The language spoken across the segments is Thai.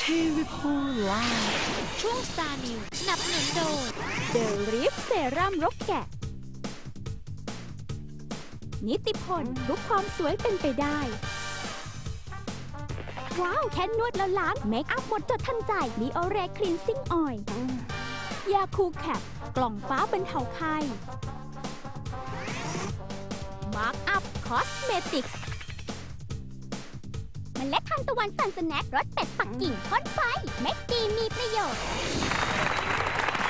ทีวีพูลาช่วง Star News สนับสนุนโดยเดลิฟเซรั่มรกแกะ นิติพลทุกความสวยเป็นไปได้ ว้าว แค่นวดแล้วล้างเมคอัพหมดจดทันใจมีโอเรคลีนซิ่งออยล์ยาคูแคปกล่องฟ้าบรรเทาไข้ มาร์กอัพคอสเมติกมันเล็ดทานตะวันสันสแน็ครสเป็ดปักกิ่งพ่นไฟเม็ดดีมีประโยชน์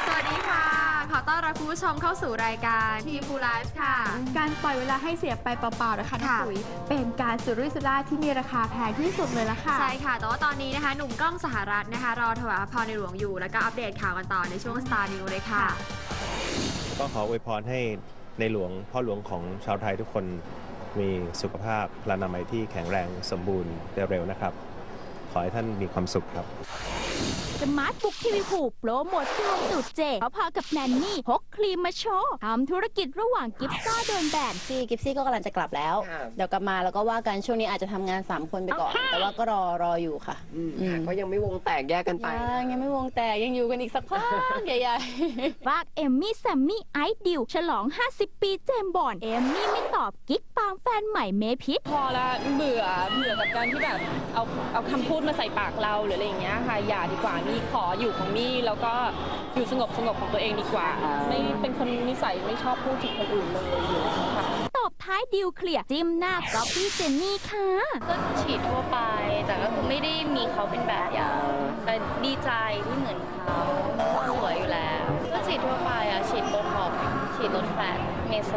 สวัสดีค่ะ ขอต้อนรับคุณผู้ชมเข้าสู่รายการทีฟูไลฟ์ค่ะ การปล่อยเวลาให้เสียไปเปล่าๆนะคะน้องค่ะ ปุ๋ยเป็นการสุรุ่ยสุร่ายที่มีราคาแพงที่สุดเลยละค่ะ ใช่ค่ะ แต่ว่าตอนนี้นะคะ หนุ่มกล้องสหรัฐนะคะ รอถวายพระพรในหลวงอยู่ แล้วก็อัปเดตข่าวกันต่อในช่วง Star News เลยค่ะ ก็ขออวยพรให้ ในหลวงพ่อหลวงของชาวไทยทุกคนมีสุขภาพพลานามัยที่แข็งแรงสมบูรณ์เร็วๆนะครับ ขอให้ท่านมีความสุขครับ สมาร์ทบุ๊กทีวีผูโปรโมทที่ลงตูดเจเขาพอกับแนนนี่พกครีมมาโชว์ทำธุรกิจระหว่างกิฟซ่าโดนแบน ซี่กิฟซี่ก็กำลังจะกลับแล้วเดี๋ยวกลับมาแล้วก็ว่ากันช่วงนี้อาจจะทำงาน 3 คนไปก่อน แต่ว่าก็รอรออยู่ค่ะอืมอืมค่ะก็ยังไม่วงแตกแยกกันไปยังยังไม่วงแต่ยังอยู่กันอีกสักพักใหญ่ฝากเอมมี่แซมมี่ไอซ์ดิวฉลอง 50 ปีเจมส์บอนด์เอมมี่ไม่ตอบกิ๊กปามแฟนใหม่เมพิษ พอละเบื่อเบื่อกับการที่แบบเอาเอาคำพูดมาใส่ปากเราหรืออะไรอย่างเงี้ยค่ะ อย่าดีกว่ามี่ขออยู่ของมี่แล้วก็อยู่สงบสงบของตัวเองดีกว่า ไม่เป็นคนนิสัยไม่ชอบพูดถึงคนอื่นเลยอยู่แล้วค่ะตอบท้ายดิวเคลียร์จิ้มหน้าก๊อปปี้เจนนี่ค่ะก็ฉีดทั่วไป แต่ก็คือไม่ได้มีเขาเป็นแบบอย่างแต่ดีใจที่เหมือนเขาสวยอยู่แล้ว ก็ฉีดทั่วไปอะฉีดโบท็อกซ์ฉีดลดแฟตเมโซ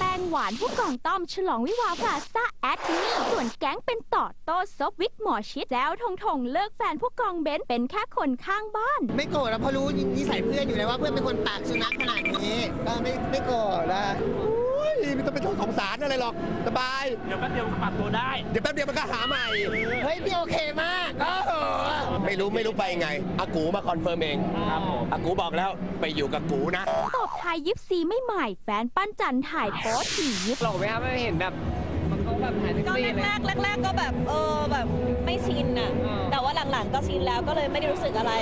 แป้งหวานผู้กองต้อมฉลองวิวาพลาซ่าแอดมี่ส่วนแก๊งเป็นต่อโต้ซบวิกหมอชิดแล้วทงทงเลิกแฟนผู้กองเบนเป็นแค่คนข้างบ้าน ไม่โกรธนะเพราะรู้นิสัยเพื่อนอยู่แล้วว่าเพื่อนเป็นคนปากสุนัขขนาดนี้ก็ไม่ไม่โกรธนะ ไม่ต้องไปโทษสงสารอะไรหรอกสบาย เดี๋ยวแป๊บเดียวก็ปรับตัวได้ เดี๋ยวแป๊บเดียวมันก็หาใหม่ เฮ้ยพี่โอเคมากโอ้โหไม่รู้ไม่รู้ไปไงอากูมาคอนเฟิร์มเองครับผมอากูบอกแล้วไปอยู่กับกูนะ ตบท้ายยิปซีไม่ใหม่แฟนปั้นจันถ่ายโพสต์ถี่ยิปหลอกไหมครับไม่เห็นแบบเขาแบบถ่ายแท็กก็ซี่เลย แรกๆแรกๆก็แบบเออแบบไม่ชินอะแต่ว่าหลังๆก็ชินแล้วก็เลยไม่ได้รู้สึกอะไร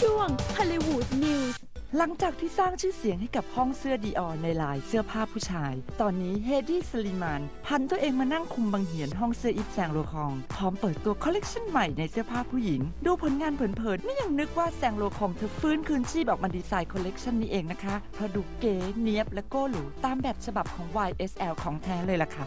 ช่วงฮอลลีวูดนิวส์ หลังจากที่สร้างชื่อเสียงให้กับห้องเสื้อดีออในลายเสื้อผ้าผู้ชาย ตอนนี้เฮดี้สลิมานพันตัวเองมานั่งคุมบังเหียนห้องเสื้ออิฟแซงโลคองพร้อมเปิดตัวคอลเลกชันใหม่ในเสื้อผ้าผู้หญิง ดูผลงานเผินๆไม่ยังนึกว่าแซงโลคองเธอฟื้นคืนชีพออกมาดีไซน์คอลเลกชันนี้เองนะคะเพราะดูเก๋เนียบและโก้หรูตามแบบฉบับของ YSL ของแท้เลยล่ะค่ะ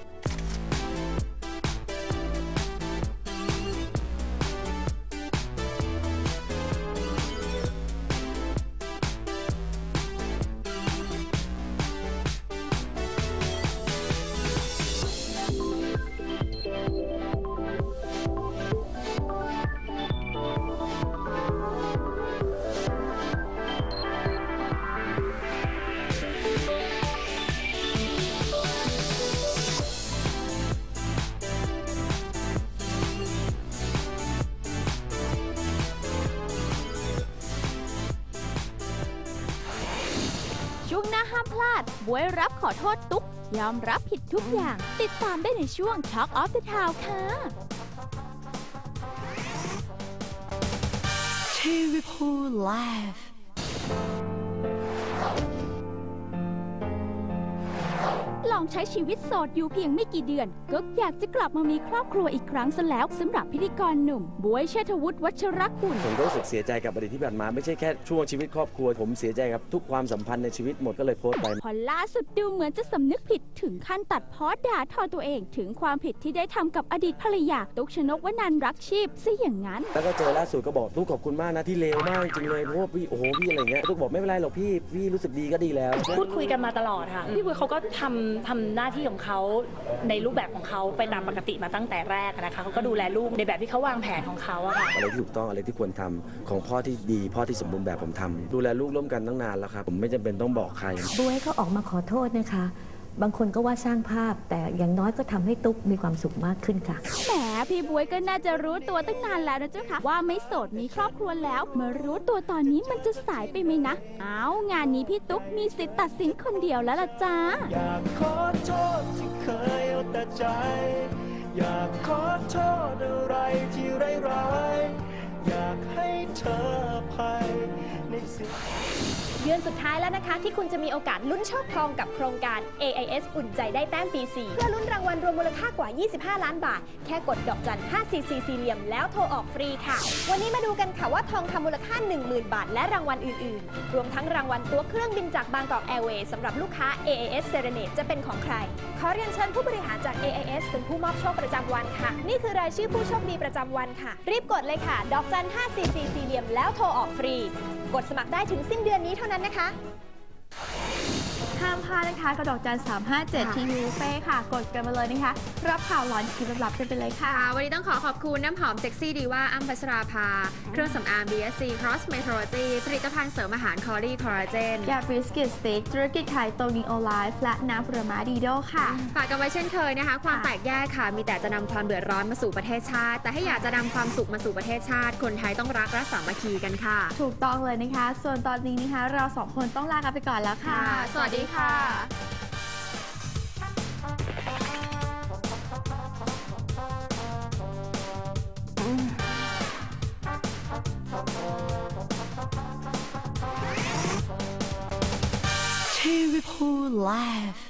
ช่วงหน้าห้ามพลาด บวยรับขอโทษตุ๊ก ยอมรับผิดทุกอย่าง ติดตามได้ในช่วง Talk of the Town ค่ะทีวีพู องใช้ชีวิตโสดอยู่เพียงไม่กี่เดือน ก็อยากจะกลับมามีครอบครัวอีกครั้งซะแล้วสำหรับพิธีกรหนุ่มบวยเชษฐวุฒิวัชรกุลผมก็รู้สึกเสียใจกับอดีตที่ผ่านมาไม่ใช่แค่ช่วงชีวิตครอบครัว ผมเสียใจกับทุกความสัมพันธ์ในชีวิตหมดก็เลยโพสต์ไป พอล่าสุดดูเหมือนจะสำนึกผิดถึงขั้นตัดเพ้อด่าทอตัวเอง ถึงความผิดที่ได้ทำกับอดีตภรรยาตุกชนกวนันท์รักชีพซะอย่างนั้น แล้วก็เจอล่าสุดก็บอกทุกขอบคุณมากนะที่เลวมากจริงเลยเพราะว่าพี่โอ้โหพี่อะไรเงี้ยทุกบอกไม่เป็นไรหรอกพี่พี่รู้สึกดีก็ดีแล้ว พูดคุยกันมาตลอดค่ะ พี่บุยเขาก็ทำทำหน้าที่ของเขาในรูปแบบของเขาไปตามปกติมาตั้งแต่แรกอะนะคะเขาก็ดูแลลูกในแบบที่เขาวางแผนของเขาอะค่ะอะไรที่ถูกต้องอะไรที่ควรทำของพ่อที่ดี พ่อที่สมบูรณ์แบบผมทำดูแลลูกร่วมกันตั้งนานแล้วครับ ผมไม่จำเป็นต้องบอกใครบวยเขาออกมาขอโทษนะคะ บางคนก็ว่าสร้างภาพแต่อย่างน้อยก็ทำให้ตุ๊กมีความสุขมากขึ้นค่ะ แหม พี่บวยก็น่าจะรู้ตัวตั้งนานแล้วนะเจ้าค่ะ ว่าไม่โสดมีครอบครัวแล้ว มารู้ตัวตอนนี้มันจะสายไปไหมนะ เอางานนี้พี่ตุ๊กมีสิทธิ์ตัดสินคนเดียวแล้วล่ะจ้า อยากขอโทษที่เคยเอาแต่ใจ อยากขอโทษอะไรที่ร้ายๆอยากให้เธออภัยในสิ่ง ดือนสุดท้ายแล้วนะคะ ที่คุณจะมีโอกาสลุ้นโชคทองกับโครงการ AIS อุ่นใจได้แต้มปี 4 เพื่อลุ้นรางวัลรวมมูลค่ากว่า 25 ล้านบาท แค่กดดอกจัน 544สี่เหลี่ยมแล้วโทรออกฟรีค่ะ วันนี้มาดูกันค่ะว่าทองคำมูลค่า 10,000 บาท และรางวัลอื่น ๆ รวมทั้งรางวัลตั๋วเครื่องบินจากบางกอกแอร์เวย์สำหรับลูกค้า AIS Serenade จะเป็นของใคร ขอเรียนเชิญผู้บริหารจาก AIS เป็นผู้มอบโชคประจำวันค่ะ นี่คือรายชื่อผู้โชคดีประจำวันค่ะ รีบกดเลยค่ะ ดอกจัน 544สี่เหลี่ยมแล้วโทรออกฟรี กดสมัครได้ถึงสิ้นเดือนนี้เท่านั้นนะคะ ห้ามพลาดนะคะกระดอกจัน357 ทีวีเฟ่ค่ะ กดกันมาเลยนะคะ รับข่าวร้อนคลิปลับๆกันไปเลยค่ะค่ะ วันนี้ต้องขอขอบคุณน้ำหอมเซ็กซี่ดีว่าอัมพัชราภา เครื่องสำอาง BSC Cross Metrology ผลิตภัณฑ์เสริมอาหารคอรี่คอลลาเจนแกบริสกิตสเต็กธุรกิจขายโตนิโอไลฟ์และน้ำผลไม้ดีโดค่ะ ฝากกันไว้เช่นเคยนะคะ ความแตกแยกค่ะ มีแต่จะนำความเดือดร้อนมาสู่ประเทศชาติ แต่ถ้าอยากจะนำความสุขมาสู่ประเทศชาติ คนไทยต้องรักและสามัคคีกันค่ะ ถูกต้องเลยนะคะ ส่วนตอนนี้นะคะ เราสองคนต้องลากันไปก่อนแล้วค่ะ สวัสดีค่ะทีวีพูไลฟ์